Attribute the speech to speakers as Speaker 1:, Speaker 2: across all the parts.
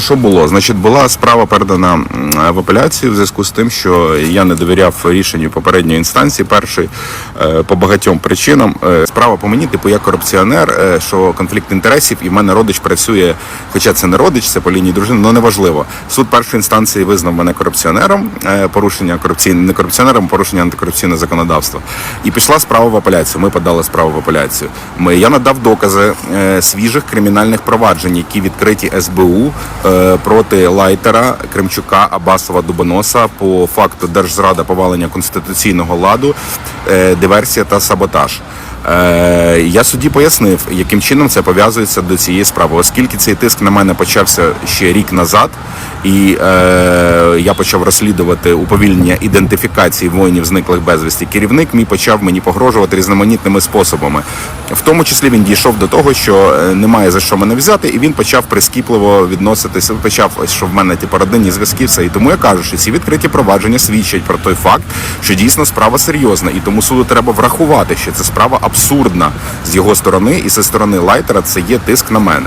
Speaker 1: Що було? Значить, була справа передана в апеляцію в зв'язку з тим, що я не довіряв рішенню попередньої інстанції першої е, по багатьом причинам. Е, Справа по мені, типу, я корупціонер, е, що конфлікт інтересів, і в мене родич працює, хоча це не родич, це по лінії дружини, але неважливо. Суд першої інстанції визнав мене корупціонером, порушення корупційне, не корупціонером, порушення антикорупційного законодавства. І пішла справа в апеляцію. Ми подали справу в апеляцію. Ми, я надав докази свіжих кримінальних проваджень, які відкриті СБУ проти Лайтера, Кремчука, Абасова, Дубоноса по факту держзрада повалення конституційного ладу, е, диверсія та саботаж. Е, я судді пояснив, яким чином це пов'язується до цієї справи, оскільки цей тиск на мене почався ще рік назад, і е, я почав розслідувати уповільнення ідентифікації воїнів зниклих безвісті. Керівник мій почав мені погрожувати різноманітними способами. В тому числі він дійшов до того, що е, немає за що мене взяти, і він почав прискіпливо відноситися. Почав, що в мене типу, родинні зв'язки, все. І тому я кажу, що ці відкриті провадження свідчать про той факт, що дійсно справа серйозна, і тому суду треба врахувати, що це справа абсурдна з його сторони, і зі сторони Лайтера це є тиск на мене.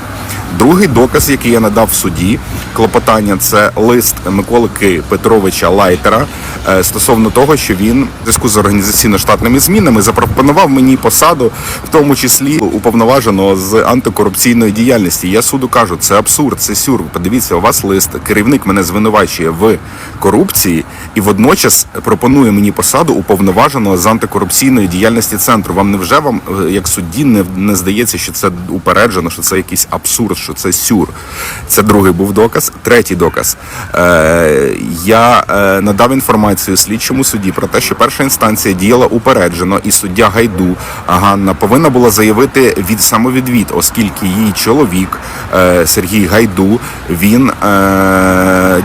Speaker 1: Другий доказ, який я надав в суді, клопотання, це лист Миколики Петровича Лайтера е, стосовно того, що він в зв'язку з організаційно-штатними змінами запропонував мені посаду, в тому числі уповноваженого з антикорупційної діяльності. Я суду кажу, це абсурд, це сюр. Подивіться, у вас лист. Керівник мене звинувачує в корупції і водночас пропонує мені посаду уповноваженого з антикорупційної діяльності центру. Вам невже вам, е, як судді, не, не здається, що це упереджено, що це якийсь абсурд, що це сюр? Це другий був доказ. Третій доказ. Е, я е, надав інформацію слідчому судді про те, що перша інстанція діяла упереджено, і суддя Гайду Ганна повинна була заявити від самовідвід, оскільки її чоловік е, Сергій Гайду він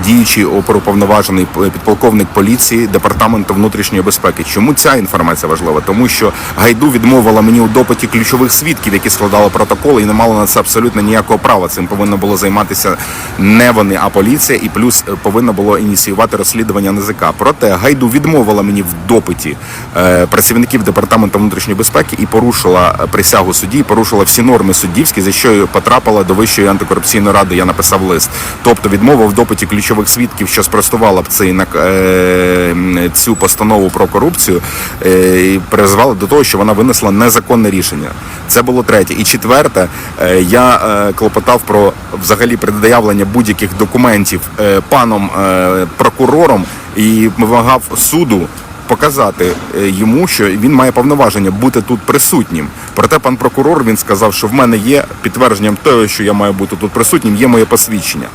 Speaker 1: діючий оперуповноважений підполковник поліції департаменту внутрішньої безпеки. Чому ця інформація важлива? Тому що Гайду відмовила мені у допиті ключових свідків, які складали протоколи, і не мала на це абсолютно ніякого права. Цим повинно було займатися не вони, а поліція, і плюс е, повинно було ініціювати розслідування НЗК. Проте Гайду відмовила мені в допиті е, працівників департаменту внутрішньої безпеки і порушила е, присягу судді, порушила всі норми суддівські, за що потрапила до Вищої антикорупційної ради. Я написав лист. Тобто відмова в допиті ключових свідків, що спростувала б цей цю постанову про корупцію, і призвела до того, що вона винесла незаконне рішення. Це було третє. І четверте, я клопотав про взагалі предоявлення будь-яких документів е, паном е, прокурором і вимагав суду показати е, йому, що він має повноваження бути тут присутнім. Проте пан прокурор він сказав, що в мене є підтвердженням того, що я маю бути тут присутнім, є моє посвідчення.